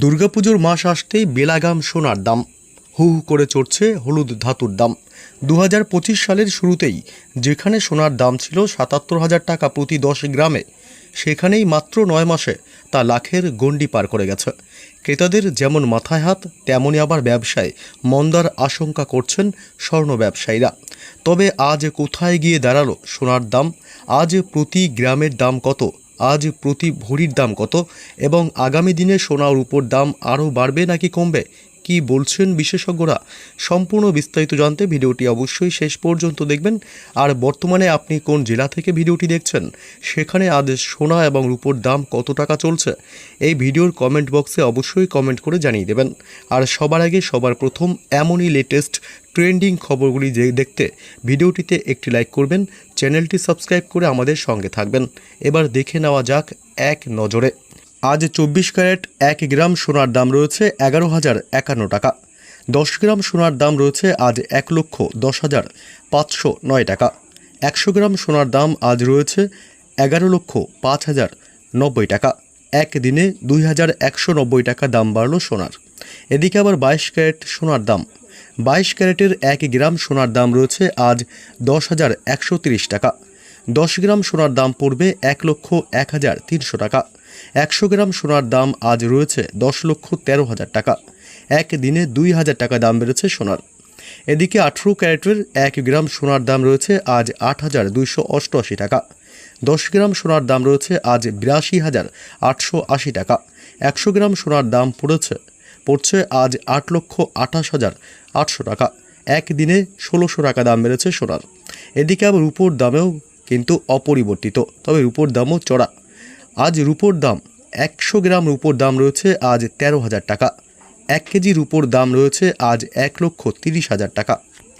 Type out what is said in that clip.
দুর্গাপুজোর মাস আসতেই বেলাগাম সোনার দাম। হু হু করে চড়ছে হলুদ ধাতুর দাম। দু হাজার পঁচিশ সালের শুরুতেই যেখানে সোনার দাম ছিল সাতাত্তর হাজার টাকা প্রতি দশ গ্রামে, সেখানেই মাত্র নয় মাসে তা লাখের গণ্ডি পার করে গেছে। ক্রেতাদের যেমন মাথায় হাত, তেমনই আবার ব্যবসায় মন্দার আশঙ্কা করছেন স্বর্ণ ব্যবসায়ীরা। তবে আজ কোথায় গিয়ে দাঁড়াল সোনার দাম? আজ প্রতি গ্রামের দাম কত? আজ প্রতি ভরির দাম কত? এবং আগামী দিনে সোনার উপর দাম আরও বাড়বে নাকি কমবে? কি বলছেন বিশেষজ্ঞরা সম্পূর্ণ বিস্তারিত জানতে ভিডিওটি অবশ্যই শেষ পর্যন্ত দেখবেন। আর বর্তমানে আপনি কোন জেলা থেকে ভিডিওটি দেখছেন, সেখানে আজ সোনা এবং রূপোর দাম কত টাকা চলছে, এই ভিডিওর কমেন্ট বক্সে অবশ্যই কমেন্ট করে জানিয়ে দেবেন। আর সবার আগে সবার প্রথম এমনই লেটেস্ট ট্রেন্ডিং খবরগুলি যে দেখতে ভিডিওটিতে একটি লাইক করবেন চ্যানেলটি সাবস্ক্রাইব করে আমাদের সঙ্গে থাকবেন। এবার দেখে নেওয়া যাক এক নজরে। আজ চব্বিশ ক্যারেট, এক গ্রাম সোনার দাম রয়েছে এগারো হাজার একান্ন টাকা। দশ গ্রাম সোনার দাম রয়েছে আজ এক লক্ষ দশ হাজার পাঁচশো নয় টাকা। একশো গ্রাম সোনার দাম আজ রয়েছে এগারো লক্ষ পাঁচ হাজার নব্বই টাকা। একদিনে দুই হাজার একশো নব্বই টাকা দাম বাড়লো সোনার। এদিকে আবার বাইশ ক্যারেট সোনার দাম। বাইশ ক্যারেটের এক গ্রাম সোনার দাম রয়েছে আজ দশ হাজার একশো তিরিশ টাকা। দশ গ্রাম সোনার দাম পড়বে এক লক্ষ এক হাজার তিনশো টাকা। একশো গ্রাম সোনার দাম আজ রয়েছে দশ লক্ষ তেরো হাজার টাকা। এক দিনে দুই হাজার টাকা দাম বেড়েছে সোনার। এদিকে আঠেরো ক্যারেটের এক গ্রাম সোনার দাম রয়েছে আজ আট হাজার দুইশো অষ্টআশি টাকা। দশ গ্রাম সোনার দাম রয়েছে আজ বিরাশি হাজার আটশো আশি টাকা। একশো গ্রাম সোনার দাম পড়েছে, পড়ছে আজ আট লক্ষ আঠাশ হাজার আটশো টাকা। একদিনে ষোলোশো টাকা দাম বেড়েছে সোনার। এদিকে আবার রূপোর দামেও কিন্তু অপরিবর্তিত, তবে রূপোর দামও চড়া। আজ রুপোর দাম একশো গ্রাম রুপোর দাম রয়েছে আজ তেরো হাজার টাকা। এক কেজি রুপোর দাম রয়েছে আজ এক লক্ষ তিরিশ হাজার টাকা।